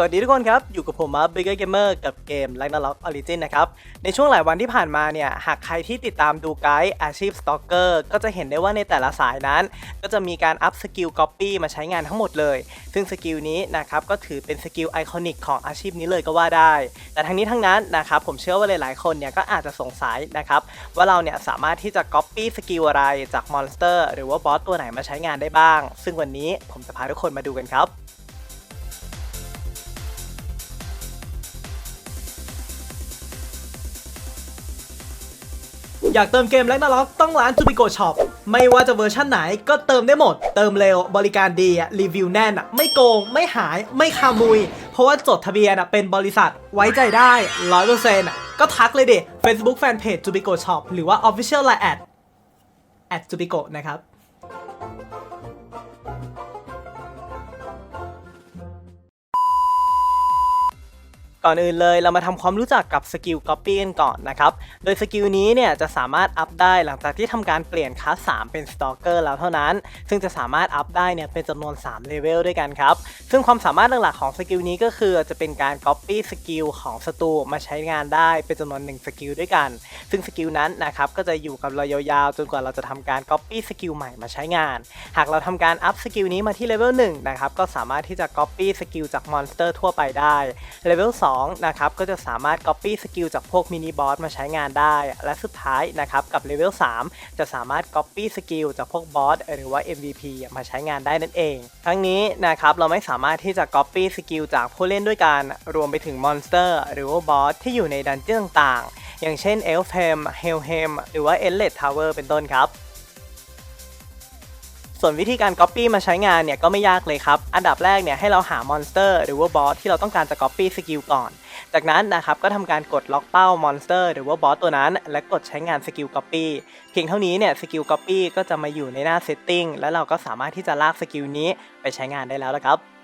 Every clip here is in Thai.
สวัสดีทุกคนครับ อยู่กับผมมาบิ๊กเกมเมอร์กับเกม Ragnarok Origin นะครับ ในช่วงหลายวันที่ผ่านมาเนี่ย หากใครที่ติดตามดูไกด์อาชีพสตอกเกอร์ก็จะเห็นได้ว่าในแต่ละสายนั้น ก็จะมีการอัพสกิลก๊อปปี้มาใช้งานทั้งหมดเลย ซึ่งสกิลนี้นะครับ ก็ถือเป็นสกิลไอคอนิกของอาชีพนี้เลยก็ว่าได้ แต่ทั้งนี้ทั้งนั้นนะครับ ผมเชื่อว่าหลายๆคนเนี่ยก็อาจจะสงสัยนะครับว่าเราเนี่ยสามารถที่จะก๊อปปี้สกิลอะไรจากมอนสเตอร์หรือว่าบอสตัวไหนมาใช้งานได้บ้าง ซึ่งวันนี้ผมจะพาทุกคนมาดูกันครับ อยากเติมเกมแล็กนาล็อกต้องร้านจูบิโกช็อปไม่ว่าจะเวอร์ชั่นไหนก็เติมได้หมด เติมเร็วบริการดีรีวิวแน่น ไม่โกง ไม่หายไม่คามุย เพราะว่าจดทะเบียนเป็นบริษัทไว้ใจได้ร้อยเปอร์เซ็นต์ก็ทักเลยดิ Facebook Fanpage จูบิโกช็อปหรือว่า Official Line แอดแอดจูบิโกนะครับ ก่อนอื่นเลยเรามาทำความรู้จักกับสกิล Copy กันก่อนนะครับ โดยสกิลนี้เนี่ยจะสามารถอัพได้หลังจากที่ทำการเปลี่ยนคลาส3เป็น Stalker แล้วเท่านั้น ซึ่งจะสามารถอัพได้เนี่ยเป็นจำนวน3เลเวลด้วยกันครับ ซึ่งความสามารถหลักๆของสกิลนี้ก็คือจะเป็นการ Copy สกิลของศัตรูมาใช้งานได้เป็นจำนวน1สกิลด้วยกัน ซึ่งสกิลนั้นนะครับก็จะอยู่กับเรายาวๆจนกว่าเราจะทำการ Copy สกิลใหม่มาใช้งาน หากเราทำการอัพสกิลนี้มาที่เลเวล1นะครับก็สามารถที่จะ Copy สกิลจากมอนสเตอร์ทั่วไปได้เลเวล2นะครับก็จะสามารถ Copy สกิลจากพวกมินิบอสมาใช้งานได้ และสุดท้ายนะครับกับเลเวล3จะสามารถ Copy สกิลจากพวกบอสหรือว่า MVP มาใช้งานได้นั่นเอง ทั้งนี้นะครับเราไม่สามารถที่จะ Copy สกิลจากผู้เล่นด้วยกันรวมไปถึงมอนสเตอร์หรือว่าบอสที่อยู่ในดันเจี้ยนต่างๆ อย่างเช่น e l f h e m h e l h e m หรือว่า e n l e t Tower เป็นต้นครับ ส่วนวิธีการ Copy มาใช้งานเนี่ยก็ไม่ยากเลยครับ อันดับแรกเนี่ยให้เราหามอนสเตอร์หรือว่าบอสที่เราต้องการจะ Copy สกิลก่อน จากนั้นนะครับก็ทำการกดล็อกเป้ามอนสเตอร์หรือว่าบอสตัวนั้น และกดใช้งานสกิล Copy เพียงเท่านี้เนี่ยสกิล Copy ก็จะมาอยู่ในหน้า Setting และเราก็สามารถที่จะลากสกิลนี้ไปใช้งานได้แล้วละครับ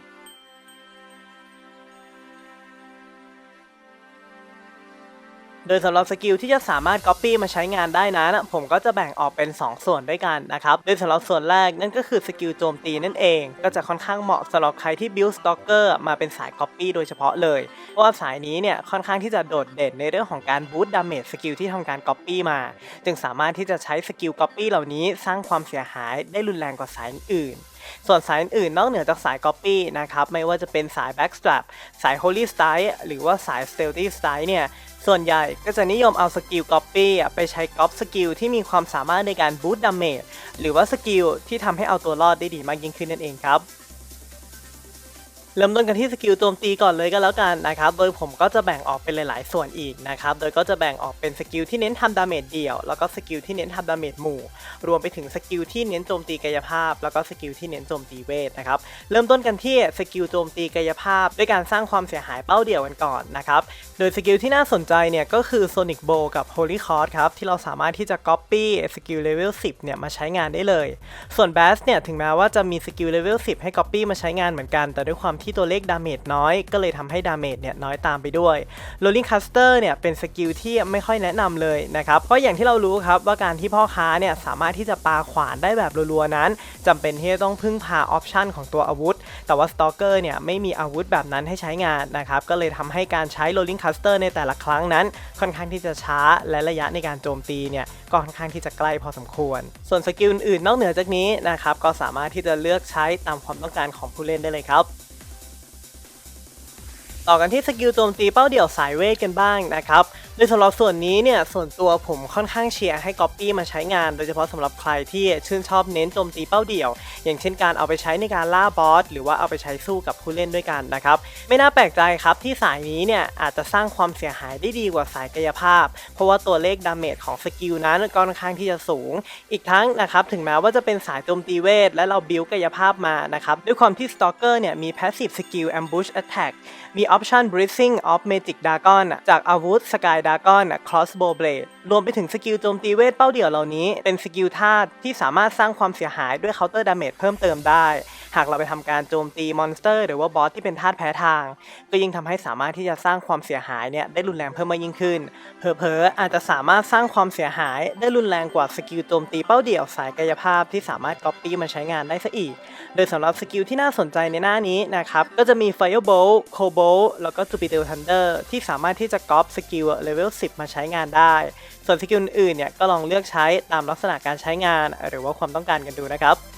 โดยสำหรับสกิลที่จะสามารถ Copy มาใช้งานได้นั้นผมก็จะแบ่งออกเป็น 2 ส่วนด้วยกันนะครับ โดยสำหรับส่วนแรกนั่นก็คือสกิลโจมตีนั่นเอง ก็จะค่อนข้างเหมาะสำหรับใครที่ Build Stalker มาเป็นสาย Copy โดยเฉพาะเลย เพราะว่าสายนี้เนี่ยค่อนข้างที่จะโดดเด่นในเรื่องของการ Boost Damage สกิลที่ทำการ Copy มา จึงสามารถที่จะใช้สกิล Copy เหล่านี้สร้างความเสียหายได้รุนแรงกว่าสายอื่น ส่วนสายอื่นนอกเหนือจากสาย Copy นะครับไม่ว่าจะเป็นสาย Backstrap สาย Holy Style หรือว่าสาย Stealthy Style เนี่ยส่วนใหญ่ก็จะนิยมเอาสกิล Copy ไปใช้ก๊อปสกิลที่มีความสามารถในการบูตดาเมจหรือว่าสกิลที่ทำให้เอาตัวรอดได้ดีมากยิ่งขึ้นนั่นเองครับ เริ่มต้นกันที่สกิลโจมตีก่อนเลยก็แล้วกันนะครับ โดยผมก็จะแบ่งออกเป็นหลาย ๆ ส่วนอีกนะครับ โดยก็จะแบ่งออกเป็นสกิลที่เน้นทำดาเมจเดี่ยว แล้วก็สกิลที่เน้นทำดาเมจหมู่ รวมไปถึงสกิลที่เน้นโจมตีกายภาพ แล้วก็สกิลที่เน้นโจมตีเวทนะครับ เริ่มต้นกันที่สกิลโจมตีกายภาพ ด้วยการสร้างความเสียหายเป้าเดี่ยวกันก่อนนะครับ โดยสกิลที่น่าสนใจเนี่ยก็คือ Sonic Bow กับ Holy c o r d ครับ ที่เราสามารถที่จะ Copy สกิลเลเวล10 เนี่ยมาใช้งานได้เลย ส่วน Bass เนี่ยถึงแม้ว่าจะมีสกิลเลเวล10 ให้ Copy มาใช้งานเหมือนกัน แต่ด้วยความที่ตัวเลขดาเมจน้อย ก็เลยทำให้ดาเมจเนี่ยน้อยตามไปด้วย Rolling Caster เนี่ยเป็นสกิลที่ไม่ค่อยแนะนำเลยนะครับ เพราะอย่างที่เรารู้ครับว่าการที่พ่อค้าเนี่ยสามารถที่จะปาขวานได้แบบรัวๆนั้นจำเป็นที่จะต้องพึ่งพาออปชันของตัวอาวุธ แต่ว่า Stalker เนี่ยไม่มีอาวุธแบบนั้นให้ใช้งานนะครับ ก็เลยทำให้การใช้ Rolling Caster ในแต่ละครั้งนั้น ค่อนข้างที่จะช้าและระยะในการโจมตีเนี่ยก็ค่อนข้างที่จะใกล้พอสมควร ส่วนสกิลอื่นๆนอกเหนือจากนี้นะครับก็สามารถที่จะเลือกใช้ตามความต้องการของผู้เล่นได้เลยครับ ต่อกันที่สกิลโจมตีเป้าเดี่ยวสายเวทกันบ้างนะครับ โดยสำหรับส่วนนี้เนี่ยส่วนตัวผมค่อนข้างเชียร์ให้ Copy มาใช้งาน โดยเฉพาะสำหรับใครที่ชื่นชอบเน้นโจมตีเป้าเดี่ยว อย่างเช่นการเอาไปใช้ในการล่าบอสหรือว่าเอาไปใช้สู้กับผู้เล่นด้วยกันนะครับไม่น่าแปลกใจครับที่สายนี้เนี่ยอาจจะสร้างความเสียหายได้ดีกว่าสายกายภาพ เพราะว่าตัวเลขดาเมจของสกิลนั้นก็ค่อนข้างที่จะสูง อีกทั้งนะครับถึงแม้ว่าจะเป็นสายโจมตีเวท และเราบิวกายภาพมานะครับด้วยความที่ Stalker เนี่ยมี Passive Skill Ambush Attack มี Option Breathing of Magic Dragon จากอาวุธ Sky ดากอน Crossbow Blade รวมไปถึงสกิลโจมตีเวทเป้าเดี่ยวเหล่านี้ เป็นสกิลธาตุที่สามารถสร้างความเสียหายด้วย Counter Damage เพิ่มเติมได้ หากเราไปทำการโจมตีมอนสเตอร์ หรือว่าบอสที่เป็นธาตุแพ้ทาง ก็ยิ่งทำให้สามารถที่จะสร้างความเสียหายเนี่ยได้รุนแรงเพิ่มมากยิ่งขึ้น เผลอๆอาจจะสามารถสร้างความเสียหายได้รุนแรงกว่าสกิลโจมตีเป้าเดี่ยวสายกายภาพที่สามารถก๊อปปี้มาใช้งานได้ซะอีก โดยสำหรับสกิลที่น่าสนใจในหน้านี้นะครับก็จะมี Firebolt Cobalt แล้วก็ Jupiter Thunder ที่สามารถที่จะก๊อปสกิลเลเวล10 มาใช้งานได้ ส่วนสกิลอื่นเนี่ยก็ลองเลือกใช้ตามลักษณะการใช้งาน หรือว่าความต้องการกันดูนะครับ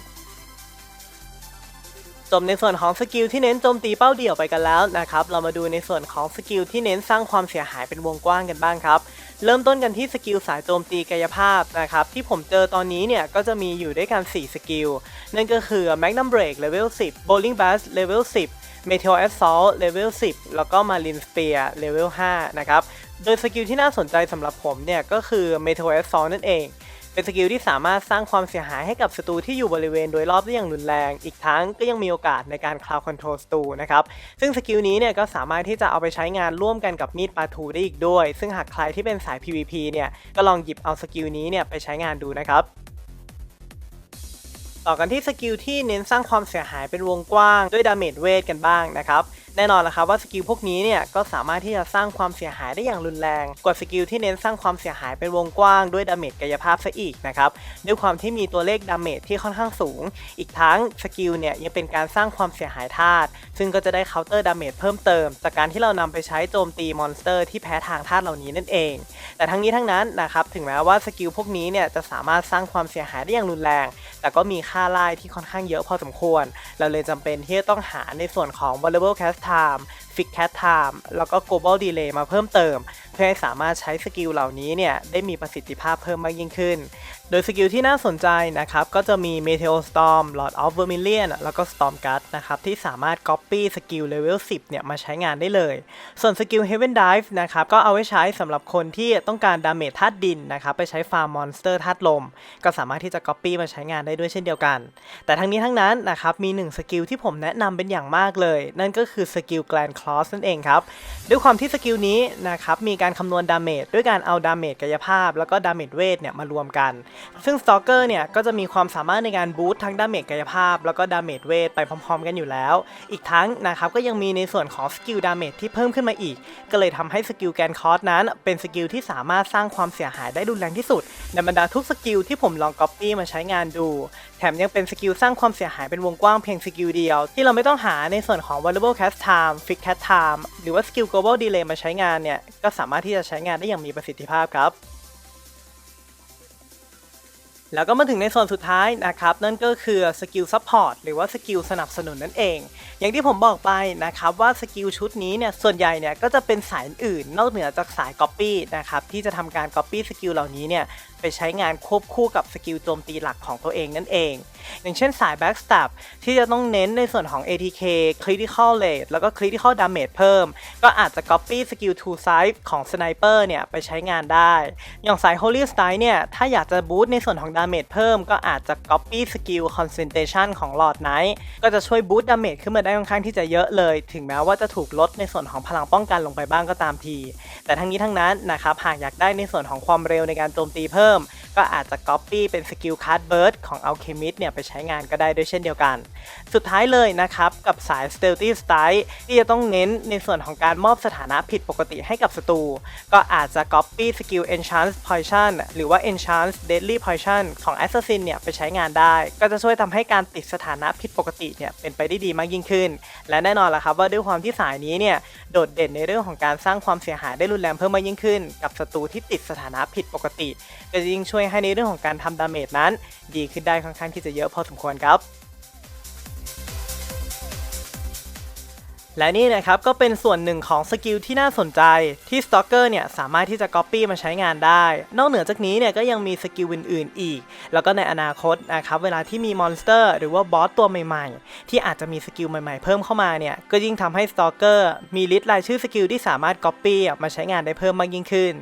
จบในส่วนของสกิลที่เน้นโจมตีเป้าเดี่ยวไปกันแล้วนะครับ เรามาดูในส่วนของสกิลที่เน้นสร้างความเสียหายเป็นวงกว้างกันบ้างครับ เริ่มต้นกันที่สกิลสายโจมตีกายภาพนะครับ ที่ผมเจอตอนนี้เนี่ยก็จะมีอยู่ด้วยกัน 4 สกิล นั่นก็คือ Magnum Break Level 10 Bowling Bash Level 10 Meteor Assault Level 10 แล้วก็ Marine Spear Level 5 นะครับ โดยสกิลที่น่าสนใจสำหรับผมเนี่ยก็คือ Meteor Assault นั่นเอง เป็นสกิลที่สามารถสร้างความเสียหายให้กับศัตรูที่อยู่บริเวณโดยรอบได้อย่างรุนแรง อีกทั้งก็ยังมีโอกาสในการคลาวคอนโทรลศัตรูนะครับ ซึ่งสกิลนี้เนี่ยก็สามารถที่จะเอาไปใช้งานร่วมกันกับมีดปาทูได้อีกด้วย ซึ่งหากใครที่เป็นสาย PVP เนี่ยก็ลองหยิบเอาสกิลนี้เนี่ยไปใช้งานดูนะครับต่อกันที่สกิลที่เน้นสร้างความเสียหายเป็นวงกว้างด้วยดาเมจเวทกันบ้างนะครับ แน่นอนละครับว่าสกิลพวกนี้เนี่ยก็สามารถที่จะสร้างความเสียหายได้อย่างรุนแรง กว่าสกิลที่เน้นสร้างความเสียหายเป็นวงกว้างด้วยดาเมจกายภาพซะอีกนะครับด้วยความที่มีตัวเลขดาเมจที่ค่อนข้างสูง อีกทั้งสกิลเนี่ยยังเป็นการสร้างความเสียหายธาตุซึ่งก็จะได้เคาน์เตอร์ดาเมจเพิ่มเติม จากการที่เรานำไปใช้โจมตีมอนสเตอร์ที่แพ้ทางธาตุเหล่านี้นั่นเอง แต่ทั้งนี้ทั้งนั้นนะครับถึงแม้ว่าสกิลพวกนี้เนี่ยจะสามารถสร้างความเสียหายได้อย่างรุนแรง แต่ก็มีค่าไล่ที่ค่อนข้างเยอะพอสมควร เราเลยจำเป็นที่จะต้องหาในส่วนของ variable cast time Fixed Cat time แล้วก็ global delay มาเพิ่มเติม พื่อให้สามารถใช้สกิลเหล่านี้เนี่ยได้มีประสิทธิภาพเพิ่มมากยิ่งขึ้น โดยสกิลที่น่าสนใจนะครับก็จะมี Meteor Storm Lord of Vermilion แล้วก็ Storm Guard นะครับที่สามารถ copy สกิล level 10เนี่ยมาใช้งานได้เลย ส่วนสกิล Heaven Dive นะครับก็เอาไว้ใช้สำหรับคนที่ต้องการดาเมจธาตุดินนะครับไปใช้ฟาร์มมอนสเตอร์ธาตุลม ก็สามารถที่จะ copy มาใช้งานได้ด้วยเช่นเดียวกัน แต่ทั้งนี้ทั้งนั้นนะครับมีหนึ่งสกิลที่ผมแนะนำเป็นอย่างมากเลย นั่นก็คือสกิล Grand Cross นั่นเองครับด้วยความที่สกิลนี้นะครับมีการคำนวณดาเมจด้วยการเอาดาเมจกายภาพ แล้วก็ดาเมจเวทเนี่ยมารวมกัน ซึ่งสตอกเกอร์เนี่ยก็จะมีความสามารถในการบูสต์ทั้งดาเมจกายภาพ แล้วก็ดาเมจเวทไปพร้อม ๆ กันอยู่แล้ว อีกทั้งนะครับก็ยังมีในส่วนของสกิลดาเมจที่เพิ่มขึ้นมาอีก ก็เลยทำให้สกิลแกนคอร์สนั้น เป็นสกิลที่สามารถสร้างความเสียหายได้รุนแรงที่สุดในบรรดาทุกสกิลที่ผมลองก๊อปปี้มาใช้งานดูแถมยังเป็นสกิลสร้างความเสียหายเป็นวงกว้างเพียงสกิลเดียว ที่เราไม่ต้องหาในส่วนของ variable cast time fixed cast time หรือว่าสกิล global delay มาใช้งานเนี่ย ก็สามารถที่จะใช้งานได้อย่างมีประสิทธิภาพครับ แล้วก็มาถึงในส่วนสุดท้ายนะครับ นั่นก็คือสกิลซัพพอร์ตหรือว่าสกิลสนับสนุนนั่นเอง อย่างที่ผมบอกไปนะครับว่าสกิลชุดนี้เนี่ยส่วนใหญ่เนี่ยก็จะเป็นสายอื่น นอกเหนือจากสาย Copy นะครับที่จะทำการ Copy สกิลเหล่านี้เนี่ยไปใช้งานควบคู่กับสกิลโจมตีหลักของตัวเองนั่นเอง อย่างเช่นสาย Backstab ที่จะต้องเน้นในส่วนของ ATK Critical Rate แล้วก็ Critical Damage เพิ่ม ก็อาจจะ Copy สกิล Two Side ของ Sniper เนี่ย ไปใช้งานได้ อย่างสาย Holy Style เนี่ย ถ้าอยากจะบูตในส่วนของ Damage เพิ่ม ก็อาจจะ Copy สกิล Concentration ของ Lord Knight ก็จะช่วยบูต Damage ขึ้นมาได้ค่อนข้างที่จะเยอะเลย ถึงแม้ว่าจะถูกลดในส่วนของพลังป้องกันลงไปบ้างก็ตามที แต่ทั้งนี้ทั้งนั้นนะครับหากอยากได้ในส่วนของความเร็วในการโจมตีเพิ่ม ก็อาจจะ Copy เป็นสกิล Card Burst ของ Alchemist เนี่ยไปใช้งานก็ได้ด้วยเช่นเดียวกัน สุดท้ายเลยนะครับ กับสาย Stealthy Style ที่จะต้องเน้นในส่วนของการมอบสถานะผิดปกติให้กับศัตรูก็อาจจะ Copy สกิล Enchant Poison หรือว่า Enchant Deadly Poison ของ Assassin เนี่ยไปใช้งานได้ ก็จะช่วยทำให้การติดสถานะผิดปกติเนี่ยเป็นไปได้ดีมากยิ่งขึ้น และแน่นอนละครับว่าด้วยความที่สายนี้เนี่ยโดดเด่นในเรื่องของการสร้างความเสียหายได้รุนแรงเพิ่มมากยิ่งขึ้น กับศัตรูที่ติดสถานะผิดปกติ ก็จะยิ่งช่วยให้ในเรื่องของการทำดาเมจนั้น ดีขึ้นได้ค่อนข้างที่จะเยอะพอสมควรครับ และนี่นะครับก็เป็นส่วนหนึ่งของสกิลที่น่าสนใจที่สตอกเกอร์เนี่ยสามารถที่จะ Copy มาใช้งานได้ นอกเหนือจากนี้เนี่ยก็ยังมีสกิลอื่นๆอีก แล้วก็ในอนาคตนะครับเวลาที่มีมอนสเตอร์หรือว่าบอสตัวใหม่ๆ ที่อาจจะมีสกิลใหม่ๆเพิ่มเข้ามาเนี่ยก็ยิ่งทำให้สตอกเกอร์มีลิสต์รายชื่อสกิลที่สามารถ Copy มาใช้งานได้เพิ่มมากยิ่งขึ้น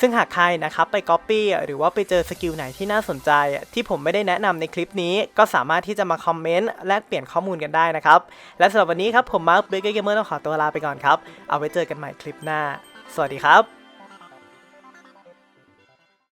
ซึ่งหากใครนะครับไป Copy หรือว่าไปเจอสกิลไหนที่น่าสนใจ ที่ผมไม่ได้แนะนำในคลิปนี้ ก็สามารถที่จะมาคอมเมนต์แลกเปลี่ยนข้อมูลกันได้นะครับและสำหรับวันนี้ครับผมมาร์คเบเกอร์เกมเมอร์ต้องขอตัวลาไปก่อนครับ เอาไว้เจอกันใหม่คลิปหน้า สวัสดีครับ